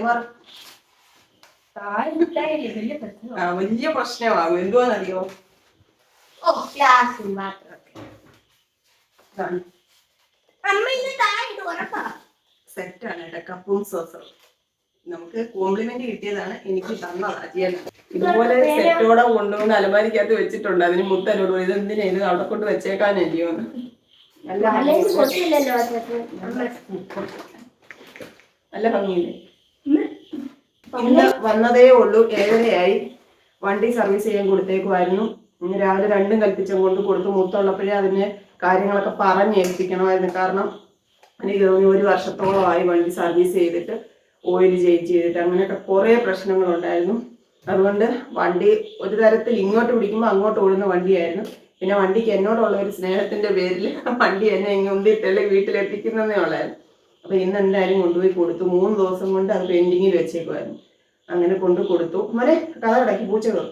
മാറ. വലിയ പ്രശ്നമാകും എന്തുവാന്നറിയോ ഓ, ഗ്ലാസ്. സെറ്റാണ് കേട്ടോ കപ്പും സോസും നമുക്ക് കോംപ്ലിമെന്റ് കിട്ടിയതാണ്. എനിക്ക് തന്നതാ ചെയ്യാൻ ഇതുപോലെ സെറ്റോടെ കൊണ്ടുവന്ന് അലമാരിക്കകത്ത് വെച്ചിട്ടുണ്ട്. അതിന് മുത്തലോട് ഇത് എന്തിനാ ഇത് അവിടെ കൊണ്ട് വെച്ചേക്കാനല്ലയോ നല്ല അല്ലെങ്കിൽ ഭംഗിയുണ്ട്. കൊത്തില്ലല്ലോ അതിനകത്ത്. അമ്മ. നല്ല ഭംഗിയില്ലേ. ഇന്ന് വന്നതേ ഉള്ളൂ. ഏഴരയായി. വണ്ടി സർവീസ് ചെയ്യാൻ കൊടുത്തേക്കുമായിരുന്നു ഇന്ന് രാവിലെ രണ്ടും കൽപ്പിച്ചും കൊണ്ട് കൊടുത്ത് മൂത്തുള്ളപ്പോഴേ അതിന് കാര്യങ്ങളൊക്കെ പറഞ്ഞ് ഏൽപ്പിക്കണമായിരുന്നു. കാരണം എനിക്ക് തോന്നി ഒരു വർഷത്തോളമായി വണ്ടി സർവീസ് ചെയ്തിട്ട് ഓയിൽ ചേഞ്ച് ചെയ്തിട്ട് അങ്ങനെയൊക്കെ കുറേ പ്രശ്നങ്ങളുണ്ടായിരുന്നു. അതുകൊണ്ട് വണ്ടി ഒരു തരത്തിൽ ഇങ്ങോട്ട് പിടിക്കുമ്പോൾ അങ്ങോട്ട് ഓടുന്ന വണ്ടിയായിരുന്നു. പിന്നെ വണ്ടിക്ക് എന്നോടുള്ള ഒരു സ്നേഹത്തിന്റെ പേരിൽ വണ്ടി എന്നെ ഇങ്ങനെ ഉന്തിയിട്ടല്ലേ വീട്ടിലെത്തിക്കുന്നതേ ഉള്ളായിരുന്നു. അപ്പൊ ഇന്ന് എന്തായാലും കൊണ്ടുപോയി കൊടുത്തു. മൂന്ന് ദിവസം കൊണ്ട് അത് പെൻഡിങ്ങിൽ വെച്ചേക്കുമായിരുന്നു അങ്ങനെ കൊണ്ടു കൊടുത്തു. മോനെ കഥ കിടക്കി പൂച്ചകൾ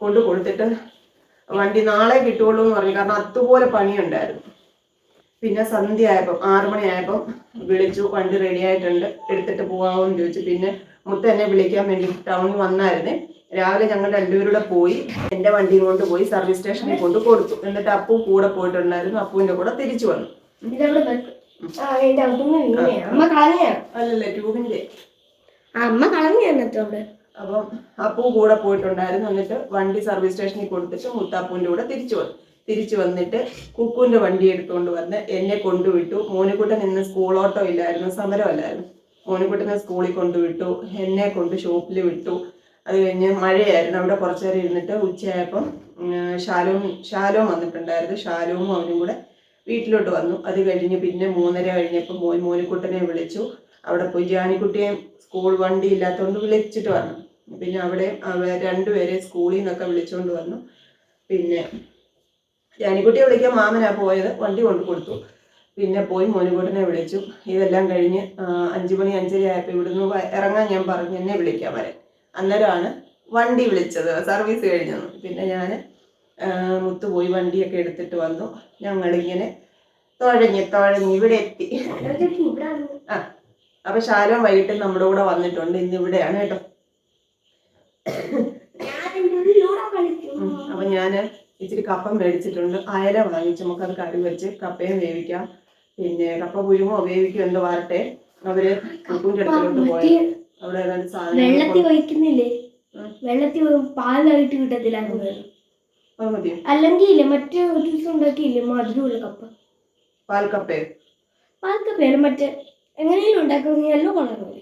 കൊണ്ടു കൊടുത്തിട്ട് വണ്ടി നാളെ കിട്ടുള്ളൂ എന്ന് പറഞ്ഞു. കാരണം അതുപോലെ പണിയുണ്ടായിരുന്നു. പിന്നെ സന്ധ്യ ആയപ്പം ആറു മണിയായപ്പം വിളിച്ചു. വണ്ടി റെഡി ആയിട്ടുണ്ട്. എടുത്തിട്ട് പോകാമെന്ന് ചോദിച്ചു. പിന്നെ മുത്ത എന്നെ വിളിക്കാൻ വേണ്ടി ടൗണിൽ വന്നായിരുന്നേ. രാവിലെ ഞങ്ങൾ രണ്ടുപേരൂടെ പോയി. എന്റെ വണ്ടി കൊണ്ട് പോയി സർവീസ് സ്റ്റേഷനിൽ കൊണ്ട് കൊടുത്തു. എന്നിട്ട് അപ്പു കൂടെ പോയിട്ടുണ്ടായിരുന്നു. അപ്പുവിന്റെ കൂടെ തിരിച്ചു വന്നു. അമ്മ അല്ലല്ലേ അമ്മ അപ്പം അപ്പു കൂടെ പോയിട്ടുണ്ടായിരുന്നു. എന്നിട്ട് വണ്ടി സർവീസ് സ്റ്റേഷനിൽ കൊടുത്തിട്ട് മുത്താപ്പൂന്റെ കൂടെ തിരിച്ചു വന്നു. തിരിച്ചു വന്നിട്ട് കുക്കുവിന്റെ വണ്ടി എടുത്തുകൊണ്ട് വന്ന് എന്നെ കൊണ്ടുവിട്ടു. മോനിക്കുട്ടൻ ഇന്ന് സ്കൂൾ ഓട്ടോ ഇല്ലായിരുന്നു സമരമല്ലായിരുന്നു മോനിക്കുട്ടനെ സ്കൂളിൽ കൊണ്ടുവിട്ടു. എന്നെ കൊണ്ട് ഷോപ്പിൽ വിട്ടു. അത് കഴിഞ്ഞ് മഴയായിരുന്നു. അവിടെ കുറച്ചു നേരം ഇരുന്നിട്ട് ഉച്ചയായപ്പം ഷാലോം ശാലോം വന്നിട്ടുണ്ടായിരുന്നു. ഷാലോമും അവനും കൂടെ വീട്ടിലോട്ട് വന്നു. അത് കഴിഞ്ഞ് പിന്നെ മൂന്നര കഴിഞ്ഞപ്പോൾ മോൻ മോനിക്കുട്ടനെ വിളിച്ചു. അവിടെ പോയി ജാനിക്കുട്ടിയെ സ്കൂൾ വണ്ടി ഇല്ലാത്തതുകൊണ്ട് വിളിച്ചിട്ട് വന്നു. പിന്നെ അവിടെ അവ രണ്ടുപേരെ സ്കൂളിൽ നിന്നൊക്കെ വിളിച്ചുകൊണ്ട് വന്നു. പിന്നെ ജാനിക്കുട്ടിയെ വിളിക്കാൻ മാമനാ പോയത്. വണ്ടി കൊണ്ടു കൊടുത്തു. പിന്നെ പോയി മോനിക്കുട്ടനെ വിളിച്ചു. ഇതെല്ലാം കഴിഞ്ഞ് അഞ്ചു മണി അഞ്ചര ആയപ്പോൾ ഇവിടുന്ന് ഇറങ്ങാൻ ഞാൻ പറഞ്ഞു എന്നെ വിളിക്കാൻ വരാൻ. അന്നേരമാണ് വണ്ടി വിളിച്ചത്. സർവീസ് കഴിഞ്ഞു പിന്നെ ഞാൻ മുത്തു പോയി വണ്ടിയൊക്കെ എടുത്തിട്ട് വന്നു. ഞങ്ങളിങ്ങനെ തുഴഞ്ഞ് തുഴഞ്ഞ് ഇവിടെ എത്തി. ആ അപ്പൊ ശാലം വൈകിട്ട് നമ്മുടെ കൂടെ വന്നിട്ടുണ്ട്. ഇന്ന് ഇവിടെയാണ് കേട്ടോ. അപ്പൊ ഞാൻ ഇച്ചിരി കപ്പ മേടിച്ചിട്ടുണ്ട്. അയല വാങ്ങിച്ച് നമുക്കത് കറി വെച്ച് കപ്പയും വേവിക്കാം. പിന്നെ കപ്പ പുഴുങ്ങോ വേവിക്കോ എന്തോ വരട്ടെ. അവർ കുക്കൂന്റെ അടുത്തോട്ട് പോയി. അവിടെ ഏതാണ്ട് സാധനം വെള്ളത്തിൽ ഒഴിക്കുന്നില്ലേ ഉം. വെള്ളത്തിൽ പാലായിട്ട് കിട്ടത്തില്ല അല്ലെങ്കിൽ ഇല്ലേ മറ്റേ ഒരു ദിവസം ഉണ്ടാക്കിയില്ലേ മധുരമുള്ള കപ്പ പാൽക്കപ്പേ. പാൽക്കപ്പയാണ് മറ്റേ എങ്ങനെയും ഉണ്ടാക്കുന്ന യെല്ലോ കളർ മതി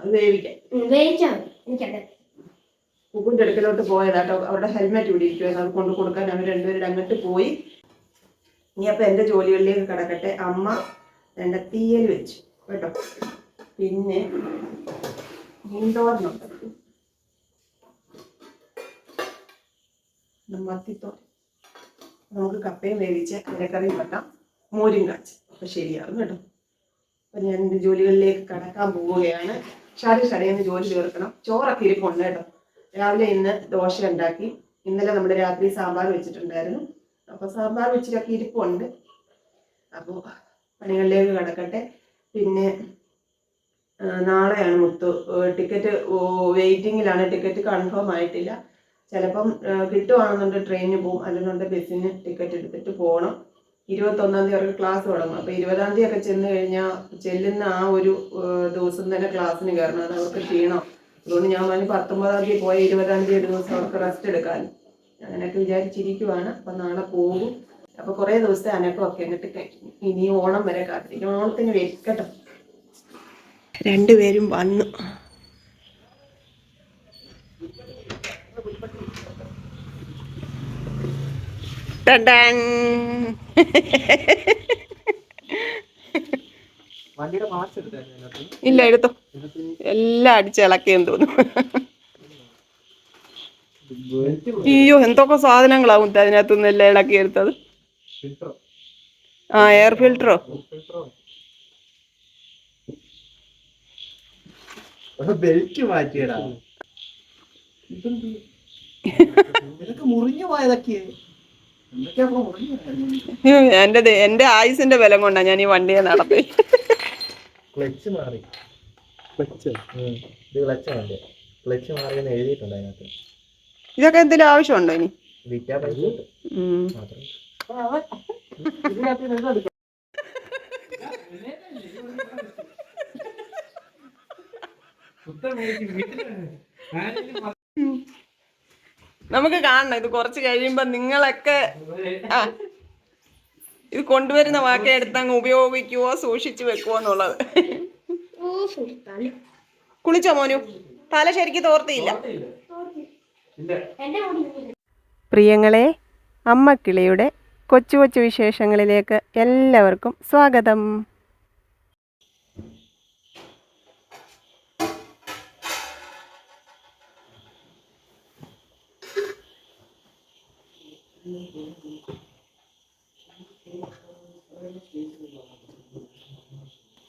അത് വേവിക്കാം. വേവിച്ചാൽ മതി. എനിക്കറിയാം കുക്കൂന്റെ അടുക്കലോട്ട് പോയതാട്ടോ. അവരുടെ ഹെൽമെറ്റ് ഇവിടെ ഇരിക്കുമായിരുന്നു അത് കൊണ്ട് കൊടുക്കാൻ അവർ രണ്ടുപേരും അങ്ങോട്ട് പോയി. ഇനി അപ്പൊ എന്റെ ജോലികളിലേക്ക് കിടക്കട്ടെ. അമ്മ രണ്ട് തീയൽ വെച്ചു. കേട്ടോ? പിന്നെ മീൻതോരനുണ്ട് മത്തിത്തോരൻ നമുക്ക് കപ്പയും വേവിച്ച് ഇലക്കറിയും വെക്കാം. മോരും കാച്ച്. അപ്പം ശരിയാകും കേട്ടോ. അപ്പം ഞാൻ എന്റെ ജോലികളിലേക്ക് കടക്കാൻ പോവുകയാണ്. ഷാരി ഷടയെന്ന് ജോലി തീർക്കണം. ചോറൊക്കെ ഇരിപ്പുണ്ട് കേട്ടോ. രാവിലെ ഇന്ന് ദോശ ഉണ്ടാക്കി. ഇന്നലെ നമ്മുടെ രാത്രി സാമ്പാർ വെച്ചിട്ടുണ്ടായിരുന്നു. അപ്പോൾ സാമ്പാർ വെച്ചിട്ടൊക്കെ ഇരിപ്പുണ്ട്. അപ്പോൾ പണികളിലേക്ക് കടക്കട്ടെ. പിന്നെ നാളെയാണ് മുത്തു ടിക്കറ്റ് വെയിറ്റിങ്ങിലാണ്. ടിക്കറ്റ് കൺഫേം ആയിട്ടില്ല. ചിലപ്പം കിട്ടുവാണെന്നുണ്ട് ട്രെയിനിന് പോകും അല്ലെന്നുണ്ടെങ്കിൽ ബസ്സിന് ടിക്കറ്റ് എടുത്തിട്ട് പോകണം. ഇരുപത്തൊന്നാം തീയതി അവർക്ക് ക്ലാസ് തുടങ്ങും. അപ്പോൾ ഇരുപതാം തീയതി ഒക്കെ ചെന്ന് കഴിഞ്ഞാൽ ചെല്ലുന്ന ആ ഒരു ദിവസം തന്നെ ക്ലാസ്സിന് കയറണം. അത് അവർക്ക് ക്ഷീണം. അതുകൊണ്ട് ഞാൻ പറഞ്ഞു പത്തൊമ്പതാം തീയതി പോയ ഇരുപതാം തീയതി ദിവസം അവർക്ക് റെസ്റ്റ് എടുക്കാൻ. അങ്ങനെയൊക്കെ വിചാരിച്ചിരിക്കുവാണ്. അപ്പം നാളെ പോകും. അപ്പോൾ കുറേ ദിവസത്തെ അനക്കമൊക്കെ എന്നിട്ട് ഇനി ഓണം വരെ കാത്തിരിക്കും. ഓണത്തിന് വെക്കട്ടെ രണ്ടുപേരും വന്നു. ഇല്ല എടുത്തോ. എല്ലാം അടിച്ചിളക്കിയെന്ന് തോന്നുന്നു. അയ്യോ എന്തൊക്കെ സാധനങ്ങളാവും അതിനകത്തുനിന്ന് എല്ലാം ഇളക്കി എടുത്തത് ആ എയർ ഫിൽറ്ററോ ബെൽറ്റ് മാറ്റിയടാ. മുറിഞ്ഞു പോയതൊക്കെ എന്റെ? എന്റെ ആയുസിന്റെ ബലം കൊണ്ടാ ഞാൻ ഈ വണ്ടിയെ നടത്തി. ക്ലച്ച് മാറി. ക്ലച്ച്. ഇത് ക്ലച്ചാണ് എന്റെ ക്ലച്ച് മാറിയെന്ന് എഴുതിയിട്ടുണ്ട് അതിനകത്ത്. ഇതൊക്കെ എന്തെങ്കിലും ആവശ്യമുണ്ടോ ഇനി. മാത്രം. നമുക്ക് കാണണം. ഇത് കുറച്ച് കഴിയുമ്പോ നിങ്ങളൊക്കെ ആ ഇത് കൊണ്ടുവരുന്ന വാക്ക എടുത്ത് അങ്ങ് ഉപയോഗിക്കുവോ സൂക്ഷിച്ചു വെക്കുവോ എന്നുള്ളത്. കുളിച്ചോ മോനു? തല ശരിക്ക് തോർത്തിയില്ല. പ്രിയങ്ങളെ അമ്മക്കിളിയുടെ കൊച്ചു കൊച്ചു വിശേഷങ്ങളിലേക്ക് എല്ലാവർക്കും സ്വാഗതം.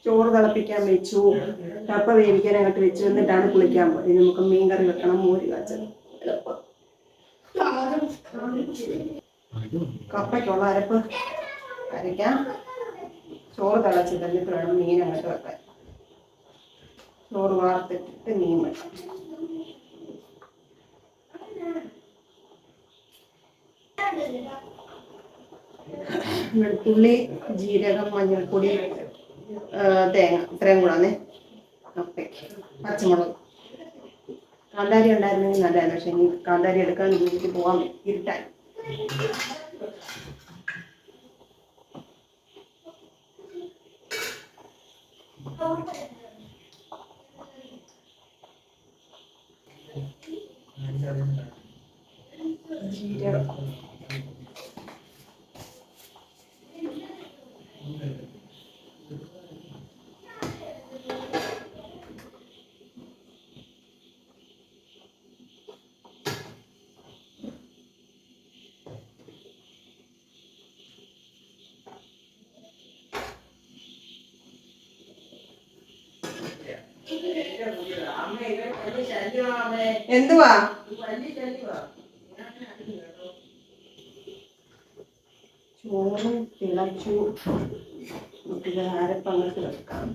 ചോറ് തിളപ്പിക്കാൻ വെച്ചു. കപ്പ വേവിക്കാൻ അങ്ങോട്ട് വെച്ചു. എന്നിട്ടാണ് കുളിക്കാൻ പോയത്. നമുക്ക് മീൻ കറി വെക്കണം. മോര് കാച്ചത്. കപ്പയ്ക്കുള്ള അരപ്പ് അരയ്ക്കാം. ചോറ് തിളച്ചിട്ട് എന്നിട്ട് വേണം മീൻ അങ്ങോട്ട് വെക്കാൻ. ചോറ് വാർത്തിട്ടിട്ട് മീൻ വെക്കാം. വെളുത്തുള്ളി ജീരകം മഞ്ഞൾപ്പൊടി തേങ്ങ. ഇത്രയും കൂടാന്നേ അപ്പയ്ക്ക് പച്ചമുളക്. കാന്താരി ഉണ്ടായിരുന്നെങ്കിൽ നല്ലതായിരുന്നു. പക്ഷെ ഇനി കാന്താരി എടുക്കാൻ എനിക്ക് പോകാൻ ഇരുട്ടാൻ ജീരകം. എന്തുവാ? ചോറ് തിളച്ചു. നമുക്കിത് അരപ്പങ്ങത്ത് വെക്കാം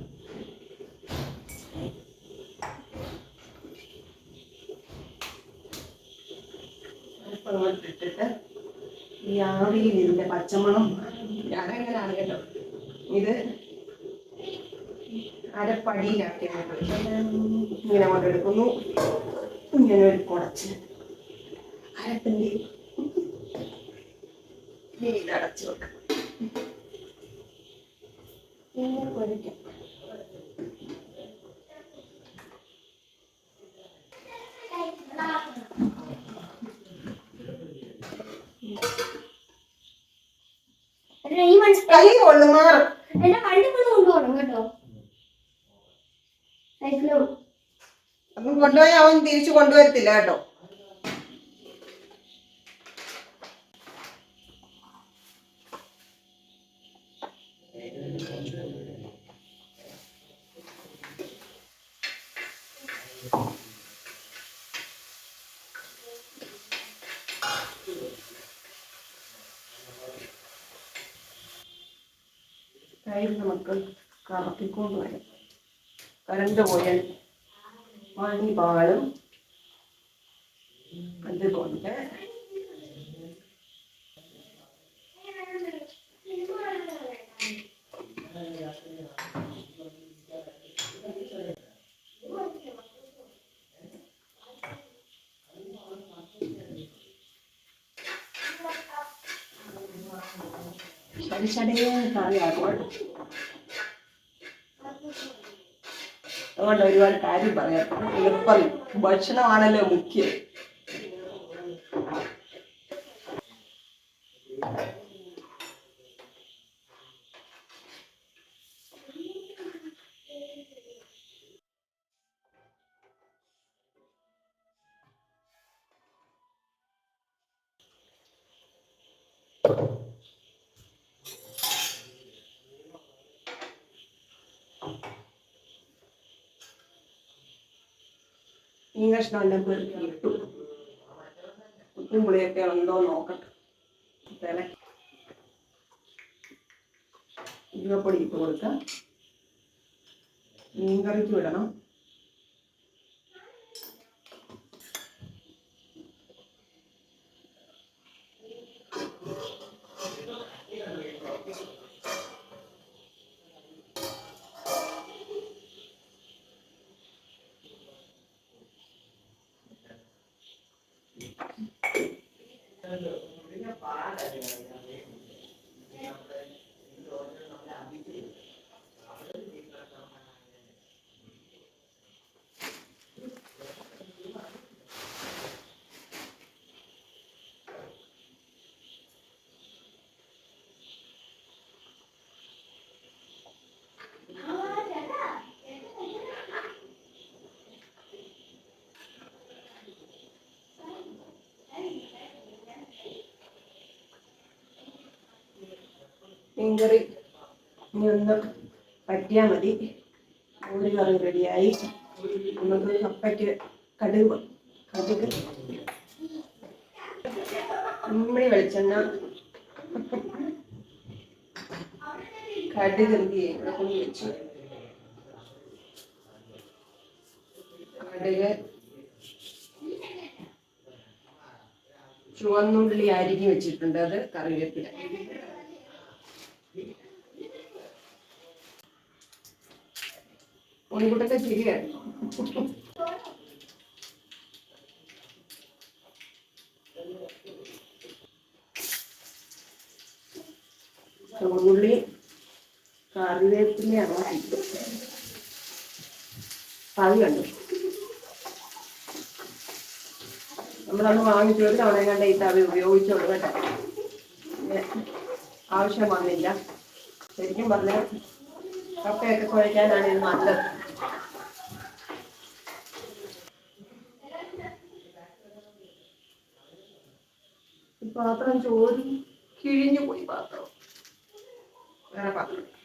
ഇട്ടിട്ട് ഈ ആവിയിൽ ഇതിന്റെ പച്ചമണം ഞാനങ്ങനെയാണ് കേട്ടോ. ഇത് അരപ്പടിയിലാക്കി ഇങ്ങനെ അങ്ങോട്ട് എടുക്കുന്നു. ഇങ്ങനെ ഒരു കുടച്ച് അരപ്പിന്റെ ഇനി ഇത് അടച്ചു വെക്കാം ഇങ്ങനെ കുഴയ്ക്കാം എന്റെ ഈ മനസ്സിലായി കൈ കൊള്ളു മാറും എന്റെ വണ്ടി കൊണ്ട് കൊണ്ടുപോകണം കേട്ടോ സൈക്കിളും അപ്പം കൊണ്ടുപോയി അവൻ തിരിച്ചു കൊണ്ടുവരത്തില്ല കേട്ടോ. കൈ നമുക്ക് കറക്കിക്കൊണ്ട് വരും. കരണ്ട് പോയാൽ വാങ്ങി അതുകൊണ്ട് ശരിശടയെ കറിയാക്കുവാൻ അതുകൊണ്ട് ഒരുപാട് കാര്യം പറയാം എളുപ്പം ഭക്ഷണമാണല്ലോ മുഖ്യം Thank കഷ്ണം എല്ലാം പെറുക്കി ഇട്ടു ഉപ്പും പുളിയൊക്കെ ഉണ്ടോ നോക്കട്ടെ. തിള ജീവപ്പൊടി ഇട്ട് കൊടുക്കാം. മീൻകറിക്ക് വിടണം. മീൻകറി ഇനി പറ്റിയാൽ മതി. ഒരു കറി റെഡിയായി. നമുക്ക് കപ്പയ്ക്ക് കടുക് കടുക്. ഉമ്മണി വെളിച്ചെണ്ണ. കടുക് എന്ത് ചെയ്യും? വെച്ചു. കടുക്. ചുവന്നുള്ളി അരിഞ്ഞു വെച്ചിട്ടുണ്ട് അത് കറിവേപ്പില. ഉണ്ണിക്കുട്ടത്തെ ചിരിയായിരുന്നു ചുവന്നുള്ളി കറിവേപ്പിലയാണോ അത് കണ്ടു. നമ്മളന്ന് വാങ്ങിച്ചു. ഒരു തവണ കണ്ട ഈ തവി ഉപയോഗിച്ചോളൂ കേട്ടോ. ആവശ്യം വന്നില്ല. ശരിക്കും പറഞ്ഞാൽ കപ്പയൊക്കെ കുഴയ്ക്കാനാണ് ഇത് നല്ലത്. പാത്രം ചോരി കിഴിഞ്ഞു പോയി പാത്രം. വേറെ പാത്രം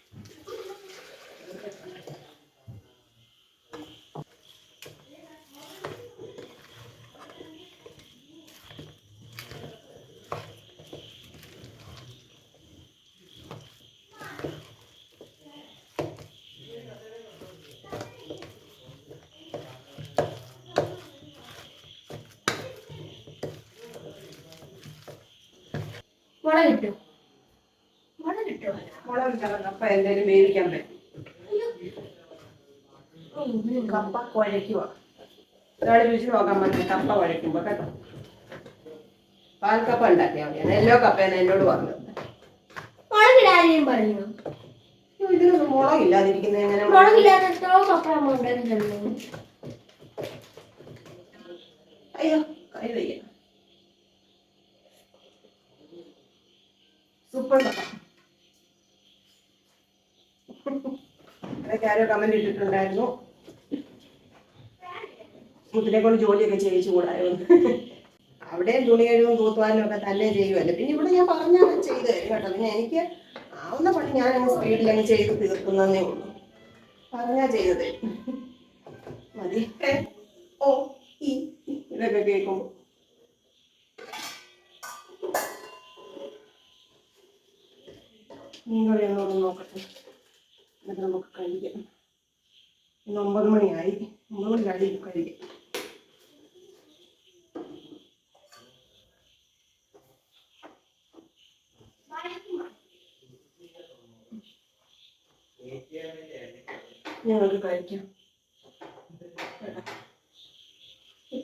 മുളക് കിട്ടും മുളക് കിട്ടും മുളക് കപ്പ എന്തെങ്കിലും വേവിക്കാൻ പറ്റും കപ്പ കുഴയ്ക്കുക. ഒരാൾ രുചി നോക്കാൻ പറ്റും കപ്പ കുഴയ്ക്കുമ്പോ കേട്ടോ. പാൽക്കപ്പ ഉണ്ടാക്കിയാൽ മതി. നെല്ലോ കപ്പയെന്ന് എന്നോട് പറഞ്ഞു. മുളക് ഇടാനും പറഞ്ഞു ഇതിനൊന്നും മുളകില്ലാതിരിക്കുന്നത് എങ്ങനെ മുളകില്ലാതെ എത്രയോ കപ്പ നമ്മൾ ഉണ്ടാക്കിയിട്ടുണ്ട് അയ്യോ കൈ വയ്യ സൂപ്പർ ആരോ കമന്റ് ഇട്ടിട്ടുണ്ടായിരുന്നു. മുത്തിനെ കൊണ്ട് ജോലിയൊക്കെ ചെയ്യിച്ചു കൂടായിരുന്നു. അവിടെയും തുണി കഴിവും തൂത്തുവാനും ഒക്കെ തന്നെ ചെയ്യുമല്ലോ പിന്നെ ഇവിടെ ഞാൻ പറഞ്ഞാൽ ചെയ്ത് തരും കേട്ടോ. പിന്നെ എനിക്ക് ആവുന്ന പണി ഞാൻ സ്പീഡിൽ അങ്ങ് ചെയ്ത് തീർക്കുന്നതേ ഉള്ളൂ. പറഞ്ഞാ ചെയ്തത്. മതി. ഓ ഇതൊക്കെ കേൾക്കുമ്പോൾ മീൻ കറി ഒന്നുകൂടെ നോക്കട്ടെ. എന്നിട്ട് നമുക്ക് കഴിക്കാം. ഇന്ന് ഒമ്പത് മണിയായി. ഒമ്പത് മണി കഴിയും കഴിക്കാം. ഞങ്ങൾക്ക് കഴിക്കാം.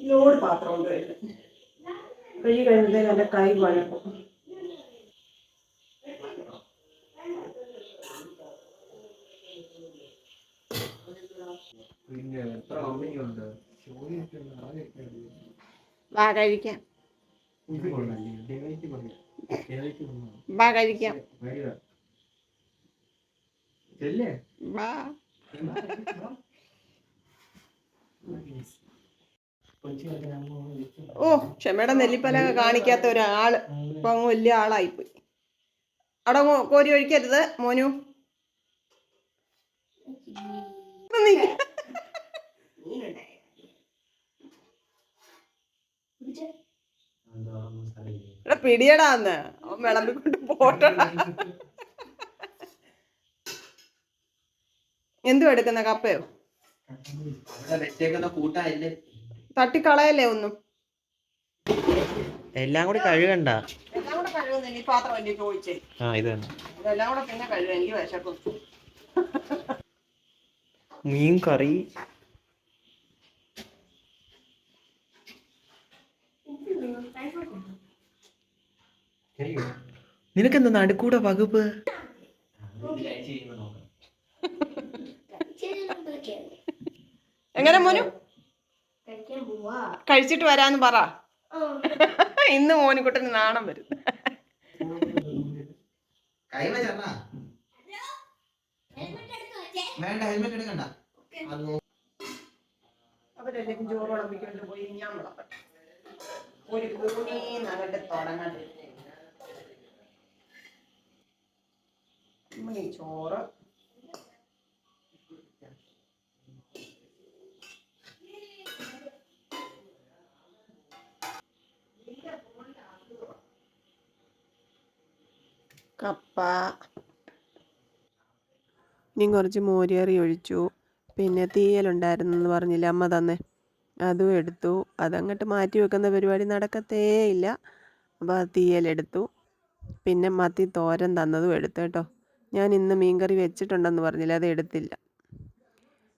ലോഡ് പാത്രം ഉണ്ട് കഴുകി കഴിയുമ്പോഴത്തേക്ക് എന്റെ കൈ വഴക്കും. പിന്നെ എത്ര വാ കഴിക്കാം. വാ കഴിക്കാം. വാ. ഓ ക്ഷമയുടെ നെല്ലിപ്പലക കാണിക്കാത്ത ഒരാൾ. ഇപ്പൊ അങ്ങ് വലിയ ആളായിപ്പോയി. അവിടെ കോരി ഒഴിക്കരുത് മോനു. നീ- പിടിയടാ അന്ന് അവൻ വിളമ്പിക്കൊണ്ട് പോട്ടടാ. എന്തു എടുക്കുന്ന കപ്പയോ? തട്ടിക്കളയല്ലേ ഒന്നും? എല്ലാം കൂടി കഴുകണ്ട. എല്ലാം കൂടെ കഴുകുന്നില്ല ഈ പാത്രം ചോദിച്ചേ ആ ഇത് തന്നെ. ഇതെല്ലാം കൂടെ പിന്നെ കഴുകാൻ എനിക്ക് വിശക്കും മീൻ കറി. നിനക്ക് നിനക്കെന്താ നടുക്കൂടെ വകുപ്പ്? എങ്ങനെ മോനു? കഴിക്കാൻ പോവാ. കഴിച്ചിട്ട് വരാന്ന് പറ. ആ. ഇന്ന് മോനിക്കുട്ടന് നാണം വരും. വേണ്ട ഹെൽമെറ്റ് എടുക്കണ്ട. അവരെല്ലാം ചോറ് വിളമ്പിക്കൊണ്ട് പോയി ഞാൻ വിളമ്പട്ടെ. ഒരു കൂടി നന്നിട്ട് തുടങ്ങട്ടെ ഈ ചോറ്. കപ്പ. ഇനി കുറച്ച് മോരിയറി ഒഴിച്ചു. പിന്നെ തീയലുണ്ടായിരുന്നെന്ന് പറഞ്ഞില്ല അമ്മ തന്നെ. അതും എടുത്തു. അതങ്ങോട്ട് മാറ്റി വെക്കുന്ന പരിപാടി നടക്കത്തേ ഇല്ല. അപ്പോൾ തീയലെടുത്തു. പിന്നെ മത്തി തോരൻ തന്നതും എടുത്തു കേട്ടോ. ഞാൻ ഇന്ന് മീൻകറി വെച്ചിട്ടുണ്ടെന്ന് പറഞ്ഞില്ല അത് എടുത്തില്ല.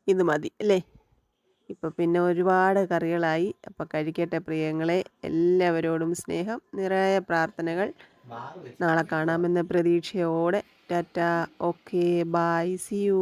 ഇത് മതി അല്ലേ? ഇപ്പോൾ പിന്നെ ഒരുപാട് കറികളായി. അപ്പോൾ കഴിക്കട്ടെ പ്രിയങ്ങളെ. എല്ലാവരോടും സ്നേഹം നിറയെ പ്രാർത്ഥനകൾ. നാളെ കാണാമെന്ന പ്രതീക്ഷയോടെ. Tata. Okay bye. See you